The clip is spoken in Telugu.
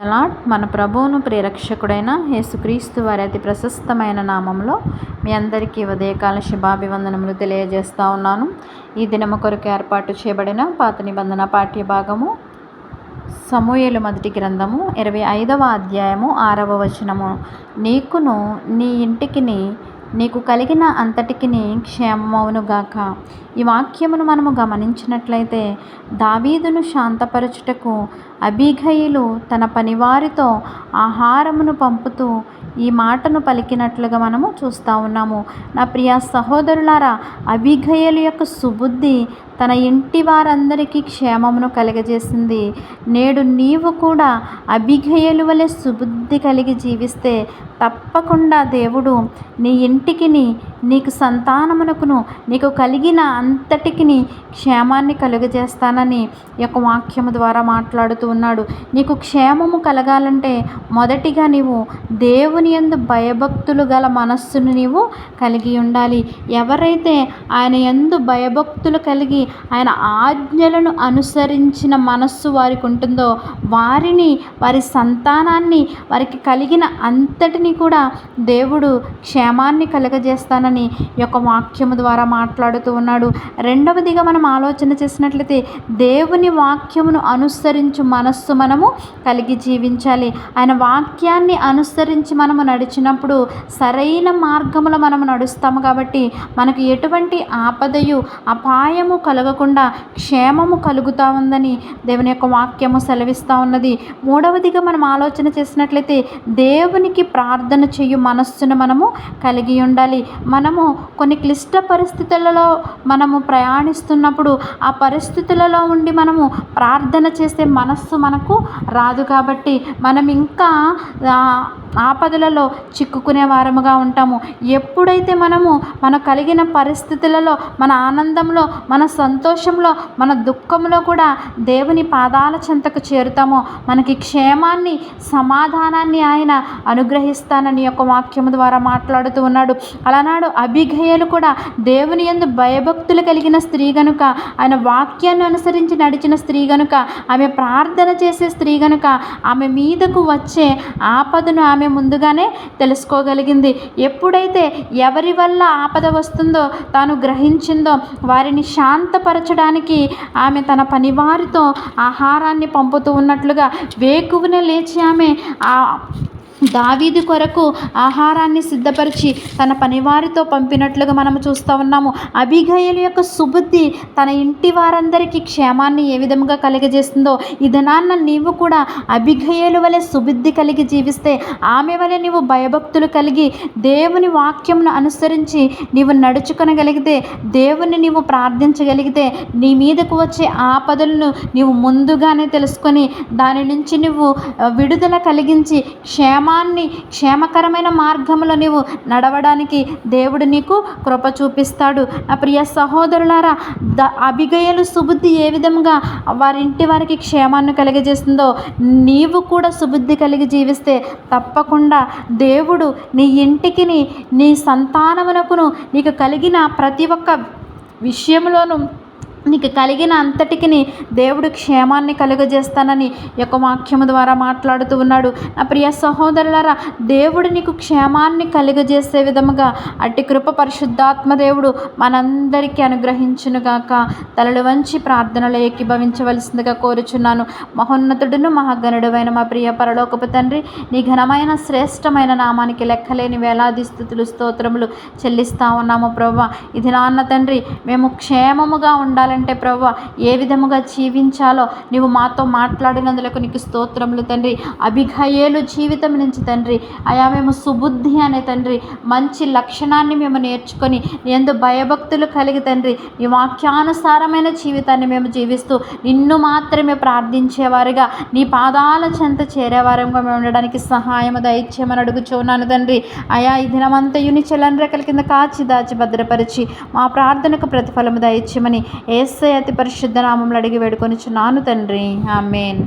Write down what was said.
లార్డ్ మన ప్రభువును ప్రియరక్షకుడైన యేసుక్రీస్తు వారి అతి ప్రశస్తమైన నామంలో మీ అందరికీ ఉదయకాల శుభాభివందనములు తెలియజేస్తూ ఉన్నాను. ఈ దినము కొరకు ఏర్పాటు చేయబడిన పాత నిబంధన పాఠ్య భాగము సమూహలు మొదటి గ్రంథము ఇరవై ఐదవ అధ్యాయము ఆరవ వచనము. నీకును నీ ఇంటికిని నీకు కలిగిన అంతటికిని క్షేమమవునుగాక. ఈ వాక్యమును మనము గమనించినట్లయితే దావీదును శాంతపరచుటకు అబీఘయులు తన పనివారితో ఆహారమును పంపుతూ ఈ మాటను పలికినట్లుగా మనము చూస్తూ ఉన్నాము. నా ప్రియ సహోదరులారా అబిఘయలు యొక్క సుబుద్ధి తన ఇంటి వారందరికీ క్షేమమును కలుగజేసింది. నేడు నీవు కూడా అభిఘయలు వలె సుబుద్ధి కలిగి జీవిస్తే తప్పకుండా దేవుడు నీ ఇంటికి నీకు సంతానమునకును నీకు కలిగిన అంతటికి క్షేమాన్ని కలుగజేస్తానని యొక్క వాక్యము ద్వారా మాట్లాడుతూ ఉన్నాడు. నీకు క్షేమము కలగాలంటే మొదటిగా నీవు దేవుని ఎందు భయభక్తులు గల మనస్సును నీవు కలిగి ఉండాలి. ఎవరైతే ఆయన ఎందు భయభక్తులు కలిగి ఆయన ఆజ్ఞలను అనుసరించిన మనస్సు వారికి ఉంటుందో వారిని వారి సంతానాన్ని వారికి కలిగిన అంతటిని కూడా దేవుడు క్షేమాన్ని కలుగజేస్తానని అని యొక్క వాక్యము ద్వారా మాట్లాడుతూ ఉన్నాడు. రెండవదిగా మనం ఆలోచన చేసినట్లయితే దేవుని వాక్యమును అనుసరించు మనస్సు మనము కలిగి జీవించాలి. ఆయన వాక్యాన్ని అనుసరించి మనము నడిచినప్పుడు సరైన మార్గంలో మనము నడుస్తాము కాబట్టి మనకు ఎటువంటి ఆపదయు అపాయము కలగకుండా క్షేమము కలుగుతూ ఉందని దేవుని యొక్క వాక్యము సెలవిస్తూ ఉన్నది. మూడవదిగా మనం ఆలోచన చేసినట్లయితే దేవునికి ప్రార్థన చేయు మనస్సును మనము కలిగి ఉండాలి. మనము కొన్ని క్లిష్ట పరిస్థితులలో మనము ప్రయాణిస్తున్నప్పుడు ఆ పరిస్థితులలో ఉండి మనము ప్రార్థన చేసే మనస్సు మనకు రాదు కాబట్టి మనం ఇంకా ఆపదలలో చిక్కుకునే వారముగా ఉంటాము. ఎప్పుడైతే మనము మన కలిగిన పరిస్థితులలో మన ఆనందంలో మన సంతోషంలో మన దుఃఖంలో కూడా దేవుని పాదాల చెంతకు చేరుతామో మనకి క్షేమాన్ని సమాధానాన్ని ఆయన అనుగ్రహిస్తానని యొక్క వాక్యము ద్వారా మాట్లాడుతూ ఉన్నాడు. అలానాడు అభిఘయలు కూడా దేవుని ఎందు భయభక్తులు కలిగిన స్త్రీ గనుక ఆయన వాక్యాన్ని అనుసరించి నడిచిన స్త్రీ గనుక ఆమె ప్రార్థన చేసే స్త్రీ గనుక ఆమె మీదకు వచ్చే ఆపదను ఆమె ముందుగానే తెలుసుకోగలిగింది. ఎప్పుడైతే ఎవరి వల్ల ఆపద వస్తుందో తాను గ్రహించిందో వారిని శాంతపరచడానికి ఆమె తన పనివారితో ఆహారాన్ని పంపుతూ ఉన్నట్లుగా వేకువన లేచి ఆమె ఆ దావీది కొరకు ఆహారాన్ని సిద్ధపరిచి తన పనివారితో పంపినట్లుగా మనం చూస్తూ ఉన్నాము. అభిగయల యొక్క సుబుద్ధి తన ఇంటి వారందరికీ క్షేమాన్ని ఏ విధంగా కలిగజేస్తుందో ఈ దినాన్న నీవు కూడా అభిగయలు వలె సుబుద్ధి కలిగి జీవిస్తే ఆమె వలె నీవు భయభక్తులు కలిగి దేవుని వాక్యంను అనుసరించి నీవు నడుచుకొనగలిగితే దేవుని నీవు ప్రార్థించగలిగితే నీ మీదకు వచ్చే ఆపదలను నీవు ముందుగానే తెలుసుకొని దాని నుంచి నువ్వు విడుదల కలిగించి క్షేమ క్షేమాన్ని క్షేమకరమైన మార్గంలో నీవు నడవడానికి దేవుడు నీకు కృప చూపిస్తాడు. నా ప్రియ సహోదరులారా ద అభిగయలు సుబుద్ధి ఏ విధంగా వారింటి వారికి క్షేమాన్ని కలిగజేస్తుందో నీవు కూడా సుబుద్ధి కలిగి జీవిస్తే తప్పకుండా దేవుడు నీ ఇంటికి నీ సంతానమునకును నీకు కలిగిన ప్రతి ఒక్క విషయంలోనూ నీకు కలిగిన అంతటికి దేవుడు క్షేమాన్ని కలుగజేస్తానని యొక్క వాక్యము ద్వారా మాట్లాడుతూ ఉన్నాడు. నా ప్రియ సహోదరులరా దేవుడు నీకు క్షేమాన్ని కలుగజేసే విధముగా అట్టి కృప పరిశుద్ధాత్మ దేవుడు మనందరికీ అనుగ్రహించునుగాక. తలలు వంచి ప్రార్థనలు ఏకీభవించవలసిందిగా కోరుచున్నాను. మహోన్నతుడును మహాగణుడువైన మా ప్రియ పరలోకపు తండ్రి నీ ఘనమైన శ్రేష్టమైన నామానికి లెక్కలేని వేలాది స్థుతులు స్తోత్రములు చెల్లిస్తా ఉన్నాము ప్రభా. ఇది నాన్న తండ్రి మేము క్షేమముగా ఉండాలని అంటే ప్రభు ఏ విధముగా జీవించాలో నీవు మాతో మాట్లాడినందులకు నీకు స్తోత్రములు తండ్రి. అభిఘయేలు జీవితం నుంచి తండ్రి. అయా మేము సుబుద్ధి అనే తండ్రి. మంచి లక్షణాన్ని మేము నేర్చుకొని ఎందు భయభక్తులు కలిగి తండ్రి. నీ వాక్యానుసారమైన జీవితాన్ని మేము జీవిస్తూ నిన్ను మాత్రమే ప్రార్థించేవారుగా నీ పాదాల చెంత చేరేవారంగా మేము ఉండడానికి సహాయం దయచేయమని అడుగుచున్నాను తండ్రి. అయా ఈ దినమంతయుని చెలన్ కింద కాచి దాచి భద్రపరిచి మా ప్రార్థనకు ప్రతిఫలము దయచేయమని ఏ ఏసై అతి పరిశుద్ధ నామంలో అడిగి వేడుకొని చున్నాను తండ్రి. ఆమెన్.